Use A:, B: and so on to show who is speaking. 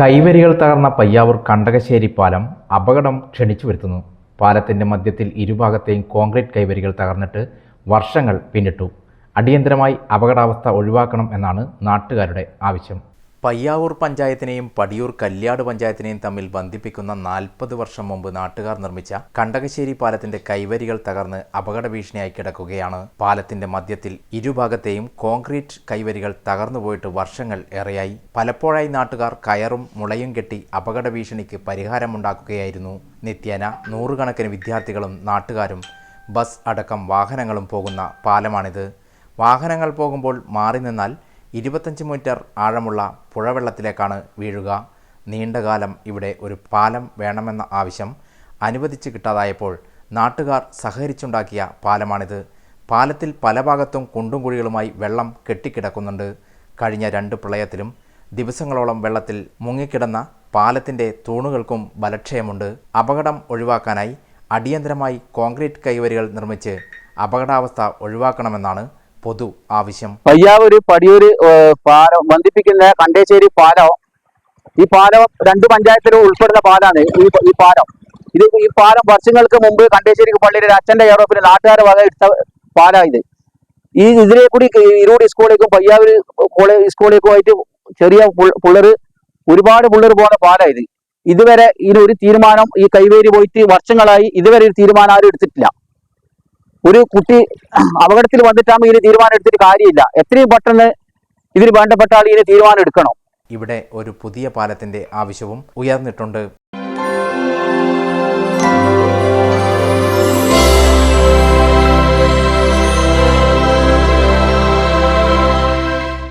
A: കൈവരികൾ തകർന്ന പയ്യാവൂർ കണ്ടകശ്ശേരി പാലം അപകടം ക്ഷണിച്ചു വരുത്തുന്നു. പാലത്തിന്റെ മധ്യത്തിൽ ഇരുഭാഗത്തെയും കോൺക്രീറ്റ് കൈവരികൾ തകർന്നിട്ട് വർഷങ്ങൾ പിന്നിട്ടു. അടിയന്തരമായി അപകടാവസ്ഥ ഒഴിവാക്കണം എന്നാണ് നാട്ടുകാരുടെ ആവശ്യം. പയ്യാവൂർ പഞ്ചായത്തിനെയും പടിയൂർ കല്യാട് പഞ്ചായത്തിനെയും തമ്മിൽ ബന്ധിപ്പിക്കുന്ന നാൽപ്പത് വർഷം മുമ്പ് നാട്ടുകാർ നിർമ്മിച്ച കണ്ടകശ്ശേരി പാലത്തിന്റെ കൈവരികൾ തകർന്ന് അപകട ഭീഷണിയായി കിടക്കുകയാണ്. പാലത്തിന്റെ മധ്യത്തിൽ ഇരുഭാഗത്തെയും കോൺക്രീറ്റ് കൈവരികൾ തകർന്നുപോയിട്ട് വർഷങ്ങൾ ഏറെയായി. പലപ്പോഴായി നാട്ടുകാർ കയറും മുളയും കെട്ടി അപകട ഭീഷണിക്ക് പരിഹാരമുണ്ടാക്കുകയായിരുന്നു. നിത്യേന നൂറുകണക്കിന് വിദ്യാർത്ഥികളും നാട്ടുകാരും ബസ് അടക്കം വാഹനങ്ങളും പോകുന്ന പാലമാണിത്. വാഹനങ്ങൾ പോകുമ്പോൾ മാറി നിന്നാൽ ഇരുപത്തഞ്ച് മീറ്റർ ആഴമുള്ള പുഴവെള്ളത്തിലേക്കാണ് വീഴുക. നീണ്ടകാലം ഇവിടെ ഒരു പാലം വേണമെന്ന ആവശ്യം അനുവദിച്ച് കിട്ടാതായപ്പോൾ നാട്ടുകാർ സഹകരിച്ചുണ്ടാക്കിയ പാലമാണിത്. പാലത്തിൽ പല ഭാഗത്തും കുണ്ടും കുഴികളുമായി വെള്ളം കെട്ടിക്കിടക്കുന്നുണ്ട്. കഴിഞ്ഞ രണ്ട് പ്രളയത്തിലും ദിവസങ്ങളോളം വെള്ളത്തിൽ മുങ്ങിക്കിടന്ന പാലത്തിന്റെ തൂണുകൾക്കും ബലക്ഷയമുണ്ട്. അപകടം ഒഴിവാക്കാനായി അടിയന്തരമായി കോൺക്രീറ്റ് കൈവരികൾ നിർമ്മിച്ച് അപകടാവസ്ഥ ഒഴിവാക്കണമെന്നാണ് പൊതു ആവശ്യം.
B: പയ്യാവൂര് പടിയൂര് പാലം ബന്ധിപ്പിക്കുന്ന കണ്ടേശ്ശേരി പാലം. ഈ പാലം രണ്ട് പഞ്ചായത്തിലും ഉൾപ്പെടുന്ന പാലാണ് ഈ പാലം. ഇത് ഈ പാലം വർഷങ്ങൾക്ക് മുമ്പ് കണ്ടേശ്ശേരി പള്ളിയിലെ അച്ഛന്റെ യൂറോപ്പിൽ നാട്ടുകാരെ വക എടുത്ത പാലാണ് ഇത്. ഈ ഇതിലെ കൂടി ഇരുപടി സ്കൂളിലേക്കും പയ്യാവൂര് കോളേജ് സ്കൂളിലേക്കും ആയിട്ട് ചെറിയ പിള്ളേർ ഒരുപാട് പിള്ളേർ പോകുന്ന പാലാണ് ഇത്. ഇതുവരെ ഇതിനൊരു തീരുമാനം ഈ കൈവേരി പോയിട്ട് വർഷങ്ങളായി ഇതുവരെ ഒരു തീരുമാനം ആരും എടുത്തിട്ടില്ല. ഒരു കുട്ടി അപകടത്തിൽ വന്നിട്ടാകുമ്പോൾ ഇതിന് തീരുമാനം എടുത്തിട്ട് കാര്യമില്ല. എത്രയും പെട്ടെന്ന് ഇതിന് വേണ്ടപ്പെട്ട ആൾ ഇതിന് തീരുമാനം എടുക്കണം.
A: ഇവിടെ ഒരു പുതിയ പാലത്തിന്റെ ആവശ്യവും ഉയർന്നിട്ടുണ്ട്.